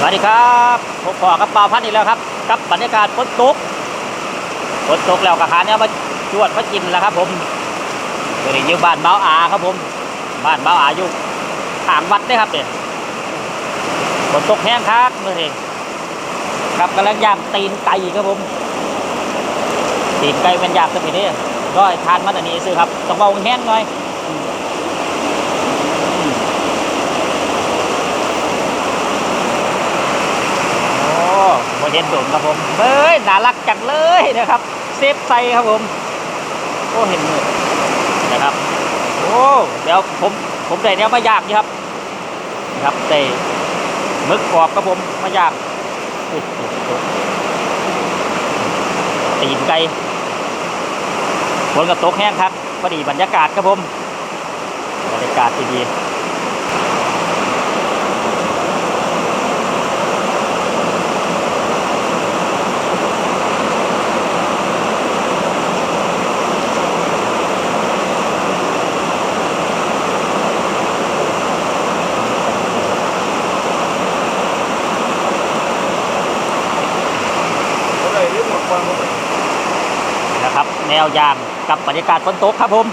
สวัสดีครับผมขอกับบ่าพันธ์อีกแล้วครับกับบรรยากาศฝนตกฝนตกแล้วก็หาเนี่ยมาจวดมากินแล้วครับ ผมตัวนี้อยู่บ้านเบ้าอาครับผม บ้านเบ้าอาอยู่ทางวัดเด้ครับเนี่ยฝนตกแห้งครับเมื่อนี้ครับกำลังย่างตีนไก่ครับผมตีนไก่เป็นยางสักทีนี้ก็ทานมันอันนี้ซื้อครับต้องเอาแห้งหน่อย โอ้โม เห็นโดนครับผมเฮ้ยน่ารักจังเลยนะครับ เซฟไซครับผม โอ้เห็นมือนะครับ โอ้เดี๋ยวผมผมได้เนี้ยมายากนี่ครับนะครับได้มึกกรอบครับผมมายากตีนไก่ฝนกับตกแห้งครับพอดีบรรยากาศครับผมบรรยากาศดีๆ ก็เลยเรียกหมดความ นะครับแนว ยางกับบรรยากาศฝนตกครับผม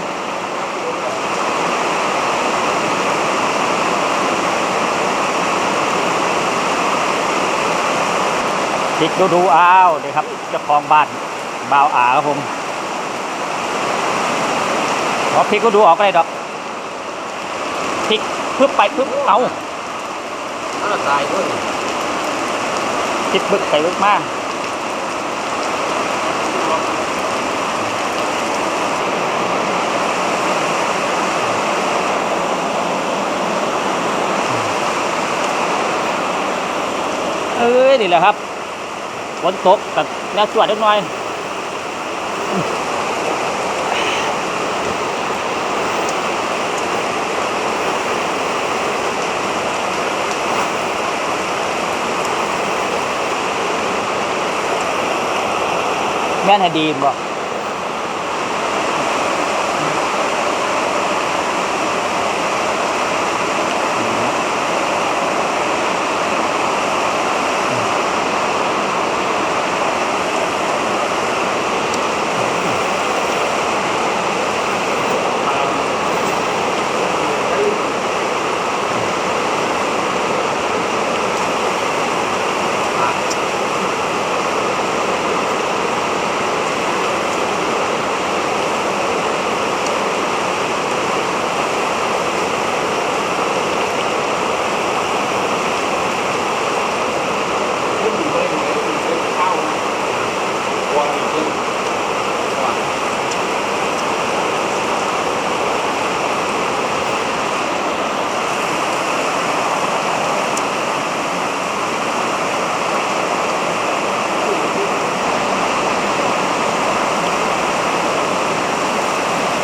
พลิกดูดูๆอ้าวนี่ครับเจ้าของบ้านบ่าวอาครับผมขอพลิกดูดูๆออกไปเลยดอกพลิกปึ๊บไปปึ๊บเอาถ้าตายด้วยพลิกปึ๊บไปปึ๊บมา เอ้ยนี่แหละครับฝนตกกับแนวสวดเล็กน้อยแม่นให้ดีบ่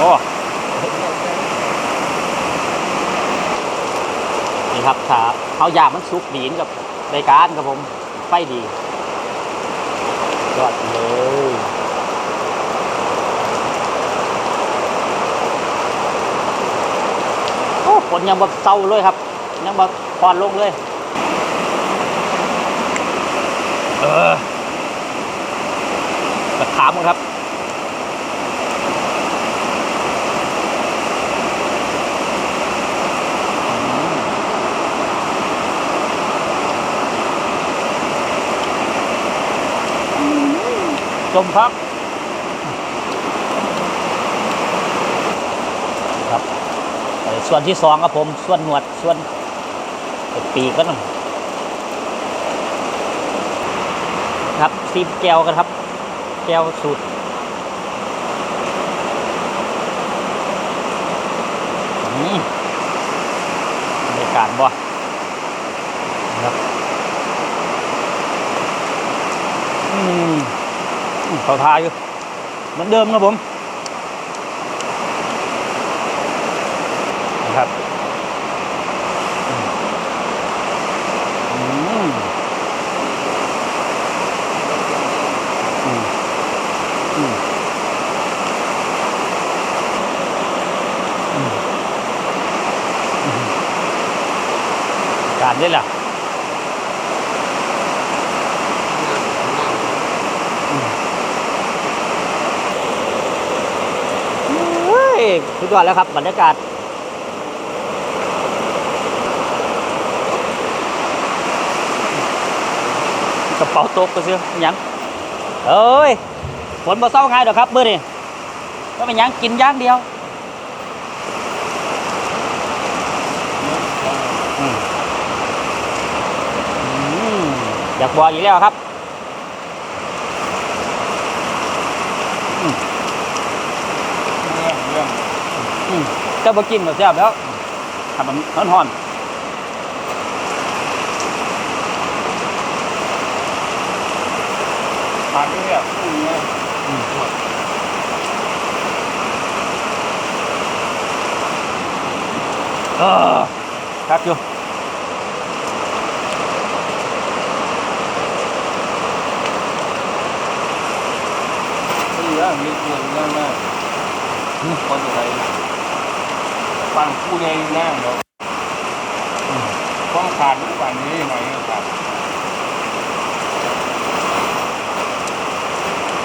โอ้ นี่ครับถ้า เขาอยากมันสุกดีนกับรายการครับผมไฟดียอดเลยโอ้ฝนยังแบบเศร้าเลยครับ ยังแบบพอนลงเลย เออกระถามกันครับ ชมครับครับส่วนที่สองครับผมส่วนหนวดส่วนปีกก็นะครับซีมแก้วกันครับ แก้วสูตรนี่บรรยากาศบ่อืม เขาทายอยู่เหมือนเดิมครับผมนะครับอืมอืมอืมอืมอืมการนี่แหละ สุดยอดแล้วครับบรรยากาศกระเป๋าตกก็ซื้อหยังเอ้ยฝนบ่เศร้าง่ายดอกครับเบื่อนี่ก็เป็นยังกินย่างเดียวอืมอืมอยากบอกอีกแล้วครับ เรื่องเรื่อง อืม เจ้าบ่กินก็แซ่บแล้วทำมันร้อนผ่านไปเนี่ยคู่เนี่ยๆอืมเออครับอยู่ที่เรื่องมีเรื่องเรื่องมากคนอะไร ฟังคู่ใดนั่งเนาะต้องขาดทุกวันนี้หน่อยขาด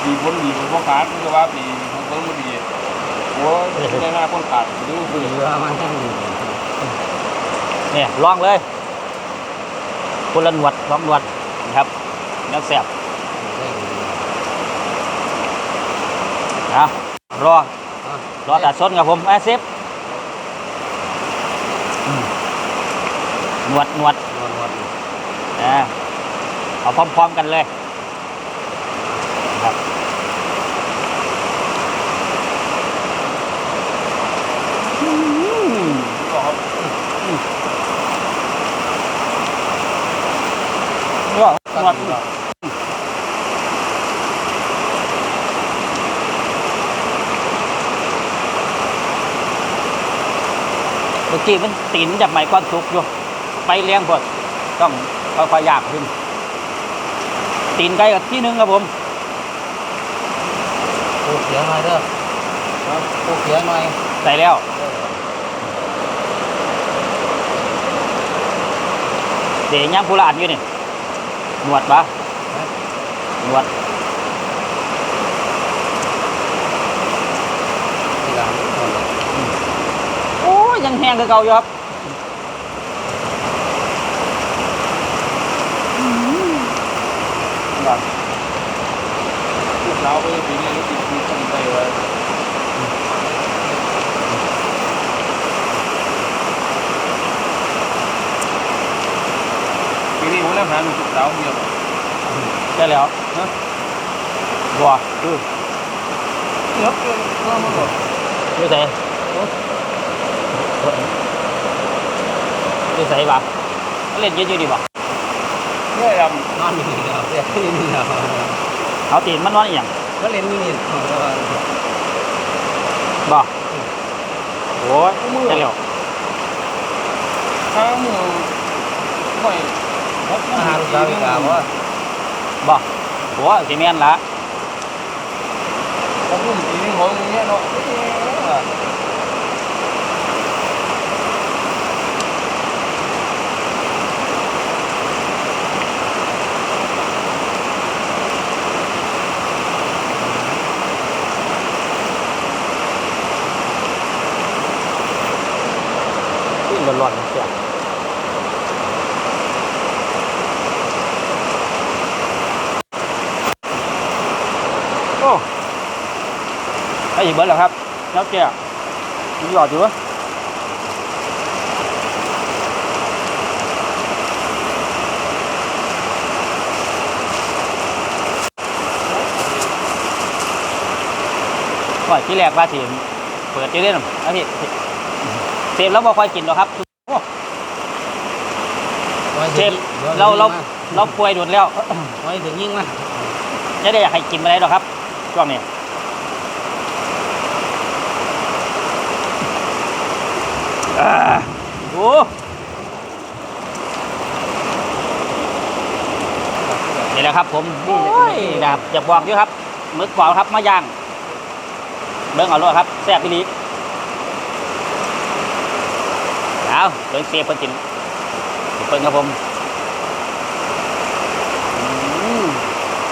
ดีพ้นดีพ้นพวกขาดก็ว่าปีพ้นพ้นไม่ดีโอ้ยในหน้าพ้นขาดดูคือเรือมันแห้งดีเนี่ยลองเลยคนละหนวดลองหนวดนะครับแล้วแซ่บนะรอรอตัดส้นครับผมแอซิฟอืมห นวดหนวดนวดนวดนะเอาพร้อมๆกันเลยครับอืมก็ครับก็หนวดเมื่อกี้มันตีนจากไม้ก้อนสุกอยู่ ไปเลี้ยงพวกต้องค่อยๆยากขึ้น ตีนไก่กับที่หนึงครับผมปลูกเขียงหน่อยเด้อปลูกเขียงหน่อยใส่แล้วเดี๋ยวยังผู้ละอันอยู่นี่หนวดปะหนวดทีหลังโอ้ยยังแห้งคือเก่าอยู่ครับแบบ ลูกสาวไปปีนี้ติดมีคนใจไว้ปีนี้ผมเริ่มหาลูกสาว เดียวได้แล้วฮะบัวคือเยอะเกินก็มาบอกอยู่ใส่อยู่ใส่ปะเล่นเยอะอยู่ดีบ่เมื่อยำนอนอยู่นี่เดียวเสียที่นี่เดียวเอาตีนมันนอนอหย่างก็เล่นนี่นี่เดียวบ่โอ้ยได้แล้วข้างมือไม่พบอาหารสาวอีกาว่าบ่โอ้ยสิแม่นละพบรุ่นปีนี้ของเงี้ยเนาะ ขึ้นร้อนๆเสียโอ้ไอ้อีกเบิร์ดเหรอครับแล้วแกมันหยอดอยู่วะก่อนที่แรกว่าสิเปิดเจเล่นนะพี่ เซฟแล้วบ่ค่อยกินหรอกครับโอ้เซฟเราเราเราป่วยโดนแล้วไว้ถึงยิ่งมาจะได้อยากให้กินอะไรหรอกครับช่วงนี้อ่าโอ้นี่แหละครับผมโอ้ยนะครับอยากบอกอยู่ครับมึกกวาวครับมาย่างเบิ้งเอาเลยครับแซ่บอีหลี เอาโดยเสียเพิ่นกินเพิ่นครับผม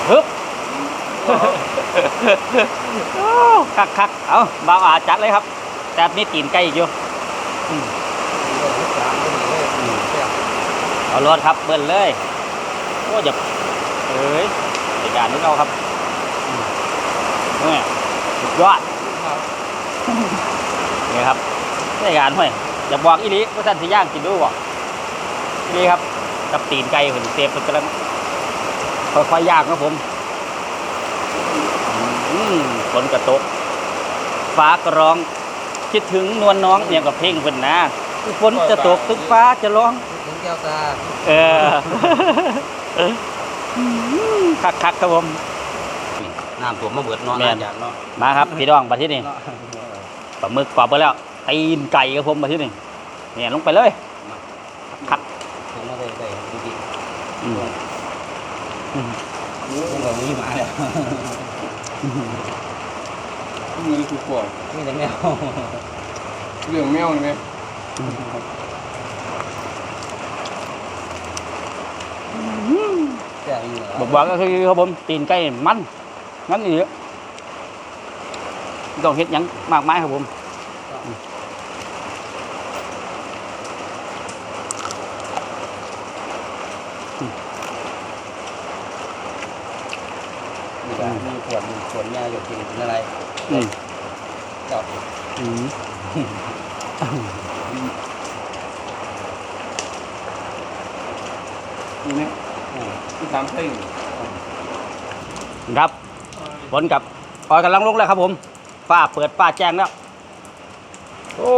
ฮึบคักคักเอาบ่าวอาจัดเลยครับ แต่มีตีนไก่อีกอยู่เองทุกอย่างก็ดีเลยแซ่บเอารถครับเบิ้ลเลยโอ้จะเอ้ยในการนี้เราครับนี่ยสุดยอดครับนี่ครับในการห้วย อย่าบอกอีหลีว่าท่านสิย่างกินดูบ่อีหลีครับกับตีนไก่เพิ่นเสียบเพิ่นกำลังค่อยๆย่างครับผมอืมฝนกระตก ฟ้ากร้อง คิดถึงนวลน้องเนี่ยกับเพลงเพิ่นนะฝนจะตกถึงฟ้าจะร้องถึงแก้วตาเออคักคักๆครับผมน้ำท่วมมาเบิดเนาะแม่นน้ำยางเนาะมาครับพี่น้องมาที่นี่เนาะปลาหมึกปลาไปแล้ว ตีนไก่ครับผมมาที่นี่เนี่ยลงไปเลยคักถึงมาได้ได้ดีๆอืมอืมๆนี่ก็มีมาแล้วนี่คือปวดมีแต่แมวเรื่องแมวนี่ไหมแซ่บอยู่บอกว่าก็คือครับผมตีนไก่มันมันนี่ต้องเฮ็ดหยังมากมายครับผมมีการมี ขวดมีขวดเนี่ยอยู่กินเป็นอะไรอืมเจ้าอืมนี่ไหมที่สามเส้นครับฝนกับออยกำลังลงแล้วครับผมฟ้าเปิดฟ้าแจ้งแล้ว โอ้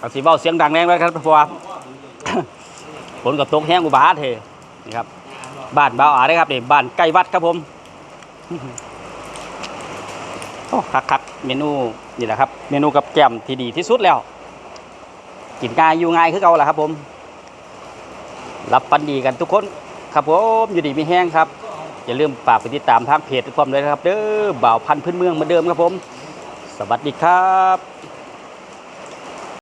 กสีเบาเสียงดังแรงไว้ครับเพราะว่าฝนกับตกแห้งอุบาทเทนี่ครับ บ้านเบาอาได้ครับนี่บ้านใกล้วัดครับผม โอ้คักคักเมนูนี่แหละครับ เมนูกับแกมที่ดีที่สุดแล้ว กินง่ายอยู่ง่ายคือเก่าแหละครับผม รับปันดีกันทุกคน ครับผมอยู่ดีมีแห้งครับ อย่าลืมฝากไปติดตามทางเพจทุกความเลยนะครับ เด้อบ่าวพันธุ์พื้นเมืองเหมือนเดิมครับผม สวัสดีครับ